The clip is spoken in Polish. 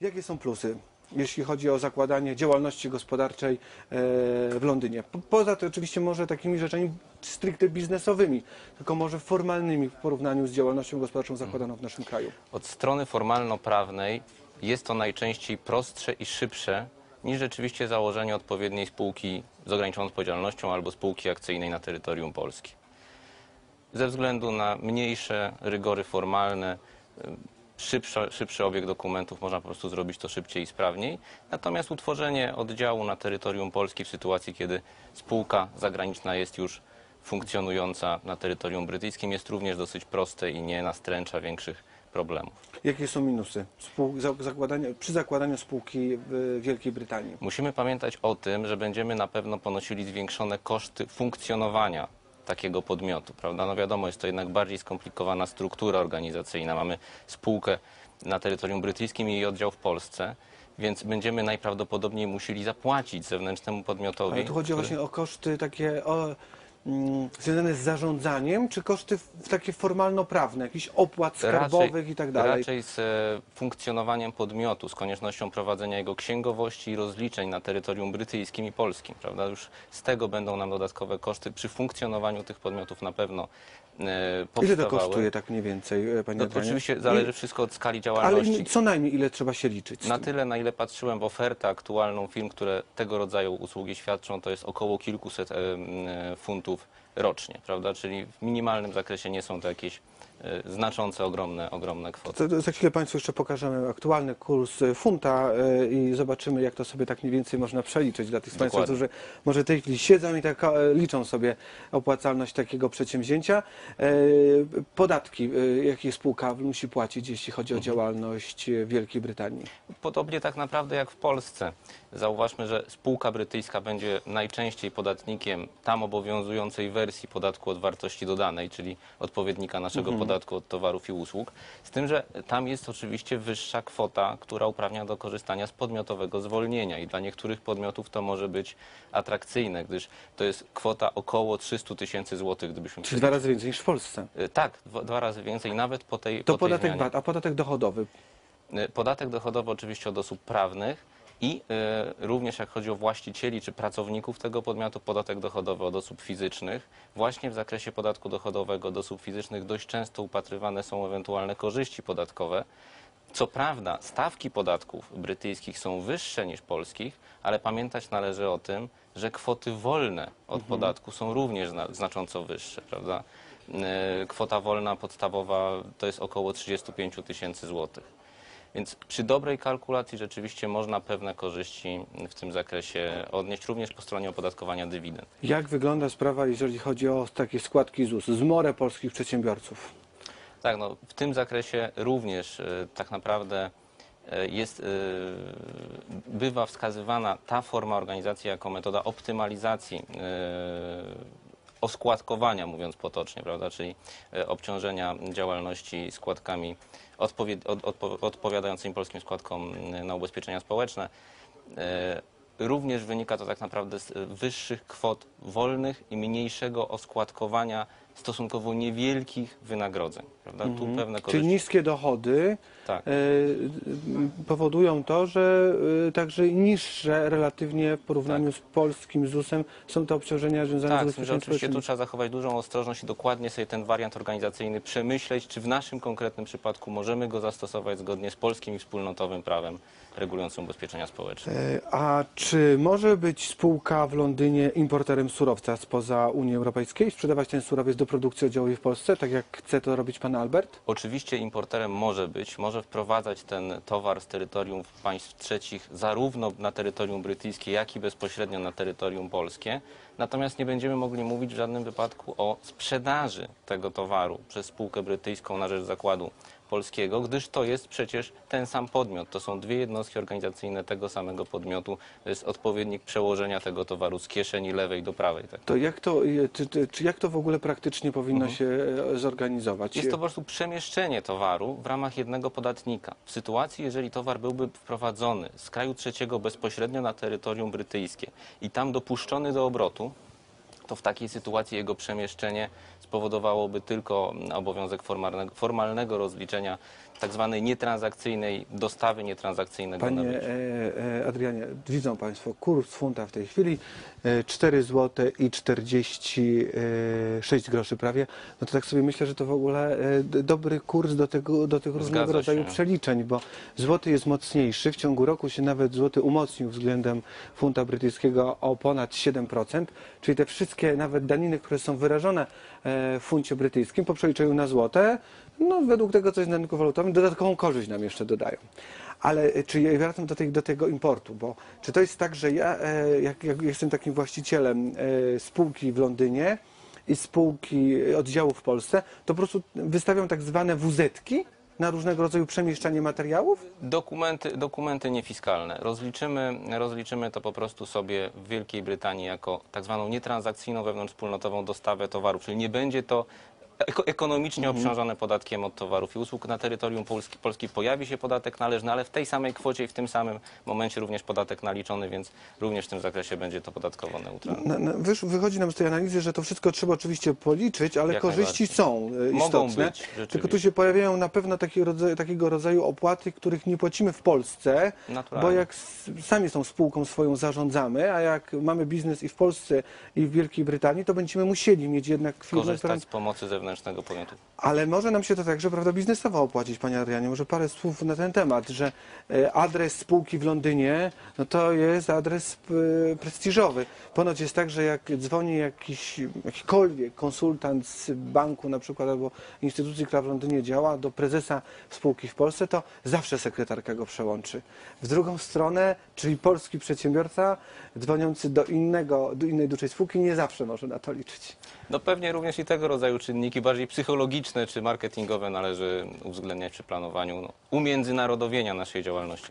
Jakie są plusy, jeśli chodzi o zakładanie działalności gospodarczej e, w Londynie? Po- Poza to oczywiście może takimi rzeczami stricte biznesowymi, tylko może formalnymi w porównaniu z działalnością gospodarczą zakładaną w naszym kraju. Od strony formalno-prawnej jest to najczęściej prostsze i szybsze niż rzeczywiście założenie odpowiedniej spółki z ograniczoną odpowiedzialnością albo spółki akcyjnej na terytorium Polski. Ze względu na mniejsze rygory formalne, szybszy, szybszy obieg dokumentów, można po prostu zrobić to szybciej i sprawniej. Natomiast utworzenie oddziału na terytorium Polski w sytuacji, kiedy spółka zagraniczna jest już funkcjonująca na terytorium brytyjskim jest również dosyć proste i nie nastręcza większych problemów. Jakie są minusy spół- za- zakładania, przy zakładaniu spółki w Wielkiej Brytanii? Musimy pamiętać o tym, że będziemy na pewno ponosili zwiększone koszty funkcjonowania takiego podmiotu, prawda? No wiadomo, jest to jednak bardziej skomplikowana struktura organizacyjna. Mamy spółkę na terytorium brytyjskim i jej oddział w Polsce, więc będziemy najprawdopodobniej musieli zapłacić zewnętrznemu podmiotowi. Ale tu chodzi który- właśnie o koszty takie o, związane z zarządzaniem, czy koszty w, takie formalno-prawne, jakichś opłat skarbowych i tak dalej? Raczej z e, funkcjonowaniem podmiotu, z koniecznością prowadzenia jego księgowości i rozliczeń na terytorium brytyjskim i polskim. Prawda? Już z tego będą nam dodatkowe koszty. Przy funkcjonowaniu tych podmiotów na pewno e, Ile powstawały. to kosztuje tak mniej więcej, e, panie No, Adrianie? oczywiście zależy wszystko od skali Ale działalności. co najmniej ile trzeba się liczyć? Na tyle, na ile patrzyłem w ofertę aktualną firm, które tego rodzaju usługi świadczą, to jest około kilkuset e, funtów słów rocznie, prawda? Czyli w minimalnym zakresie nie są to jakieś e, znaczące, ogromne, ogromne kwoty. To, za chwilę Państwu jeszcze pokażemy aktualny kurs e, funta e, i zobaczymy, jak to sobie tak mniej więcej można przeliczyć dla tych z Państwa, którzy może w tej chwili siedzą i tak liczą sobie opłacalność takiego przedsięwzięcia. Podatki, jakie spółka musi płacić, jeśli chodzi o Mhm. działalność w Wielkiej Brytanii? Podobnie tak naprawdę jak w Polsce. Zauważmy, że spółka brytyjska będzie najczęściej podatnikiem tam obowiązującej wersji podatku od wartości dodanej, czyli odpowiednika naszego podatku od towarów i usług. Z tym, że tam jest oczywiście wyższa kwota, która uprawnia do korzystania z podmiotowego zwolnienia i dla niektórych podmiotów to może być atrakcyjne, gdyż to jest kwota około 300 tysięcy złotych, gdybyśmy Czyli dwa razy więcej niż w Polsce. Y, Tak, dwa, dwa razy więcej, nawet po tej To po tej podatek zmianie. VAT, a podatek dochodowy. Y, Podatek dochodowy oczywiście od osób prawnych i y, również jak chodzi o właścicieli czy pracowników tego podmiotu, podatek dochodowy od osób fizycznych. Właśnie w zakresie podatku dochodowego od osób fizycznych dość często upatrywane są ewentualne korzyści podatkowe. Co prawda stawki podatków brytyjskich są wyższe niż polskich, ale pamiętać należy o tym, że kwoty wolne od podatku są również zna- znacząco wyższe, prawda? Y, Kwota wolna podstawowa to jest około 35 tysięcy złotych. Więc przy dobrej kalkulacji rzeczywiście można pewne korzyści w tym zakresie odnieść, również po stronie opodatkowania dywidend. Jak wygląda sprawa, jeżeli chodzi o takie składki ZUS, zmorę polskich przedsiębiorców? Tak, no, w tym zakresie również e, tak naprawdę e, jest, e, bywa wskazywana ta forma organizacji jako metoda optymalizacji oskładkowania, mówiąc potocznie, prawda, czyli e, obciążenia działalności składkami odpowied, od, odpo, odpowiadającymi polskim składkom e, na ubezpieczenia społeczne. E, Również wynika to tak naprawdę z wyższych kwot wolnych i mniejszego oskładkowania stosunkowo niewielkich wynagrodzeń. Prawda? Tu pewne Czyli korzyści. niskie dochody Tak. e, powodują to, że e, także niższe relatywnie w porównaniu z polskim ZUS-em są te obciążenia związane Tak, z z tym, że ubezpieczeniem oczywiście tu społecznym. trzeba zachować dużą ostrożność i dokładnie sobie ten wariant organizacyjny przemyśleć, czy w naszym konkretnym przypadku możemy go zastosować zgodnie z polskim i wspólnotowym prawem regulującym ubezpieczenia społeczne. E, A czy może być spółka w Londynie importerem surowca spoza Unii Europejskiej, sprzedawać ten surowiec do produkcji oddziałowej w Polsce, tak jak chce to robić pan Albert? Oczywiście importerem może być, może wprowadzać ten towar z terytorium państw trzecich zarówno na terytorium brytyjskie, jak i bezpośrednio na terytorium polskie. Natomiast nie będziemy mogli mówić w żadnym wypadku o sprzedaży tego towaru przez spółkę brytyjską na rzecz zakładu polskiego, gdyż to jest przecież ten sam podmiot. To są dwie jednostki organizacyjne tego samego podmiotu. To jest odpowiednik przełożenia tego towaru z kieszeni lewej do prawej. Tak. To jak to, czy, czy, jak to w ogóle praktycznie powinno się e, zorganizować? Jest to po prostu przemieszczenie towaru w ramach jednego podatnika. W sytuacji, jeżeli towar byłby wprowadzony z kraju trzeciego bezpośrednio na terytorium brytyjskie i tam dopuszczony do obrotu, to w takiej sytuacji jego przemieszczenie spowodowałoby tylko obowiązek formalnego, formalnego rozliczenia tak zwanej nietransakcyjnej dostawy nietransakcyjnego Panie nabycia. e, e, Adrianie, widzą Państwo kurs funta w tej chwili e, 4 zł i 46 groszy prawie. No to tak sobie myślę, że to w ogóle e, dobry kurs do, tego, do tych różnego rodzaju przeliczeń, bo złoty jest mocniejszy. W ciągu roku się nawet złoty umocnił względem funta brytyjskiego o ponad 7%, czyli te wszystkie nawet daniny, które są wyrażone e, w funcie brytyjskim po przeliczeniu na złote, no według tego, co jest na rynku walutowym, dodatkową korzyść nam jeszcze dodają. Ale e, czy ja wracam do, tej, do tego importu, bo czy to jest tak, że ja, e, jak, jak jestem takim właścicielem spółki w Londynie i spółki oddziału w Polsce, to po prostu wystawiam tak zwane WZ-ki na różnego rodzaju przemieszczanie materiałów? Dokumenty, dokumenty niefiskalne. Rozliczymy, rozliczymy to po prostu sobie w Wielkiej Brytanii jako tak zwaną nietransakcyjną wewnątrzwspólnotową dostawę towarów, czyli nie będzie to eko- ekonomicznie obciążone podatkiem od towarów i usług. Na terytorium Polski, Polski pojawi się podatek należny, ale w tej samej kwocie i w tym samym momencie również podatek naliczony, więc również w tym zakresie będzie to podatkowo neutralne. Na, na, wysz, wychodzi nam z tej analizy, że to wszystko trzeba oczywiście policzyć, ale Jak korzyści są e, Mogą istotne. być, tylko tu się pojawiają na pewno takie rodzaje, takiego rodzaju opłaty, których nie płacimy w Polsce, Naturalnie. bo jak sami tą spółką swoją zarządzamy, a jak mamy biznes i w Polsce i w Wielkiej Brytanii, to będziemy musieli mieć jednak firmę, która... Korzystać z pomocy zewnętrznego podmiotu. Ale może nam się to także prawda, biznesowo opłacić, Panie Adrianie. Może parę słów na ten temat, że e, adres spółki w Londynie, no to jest adres e, prestiżowy. Ponoć jest tak, że jak dzwoni jakiś, jakikolwiek konsultant z banku na przykład albo instytucji, która w Londynie działa, do prezesa spółki w Polsce, to zawsze sekretarka go przełączy. W drugą stronę, czyli polski przedsiębiorca dzwoniący do innego, do innej dużej spółki nie zawsze może na to liczyć. No pewnie również i tego rodzaju czynniki bardziej psychologiczne czy marketingowe należy uwzględniać przy planowaniu no, umiędzynarodowienia naszej działalności.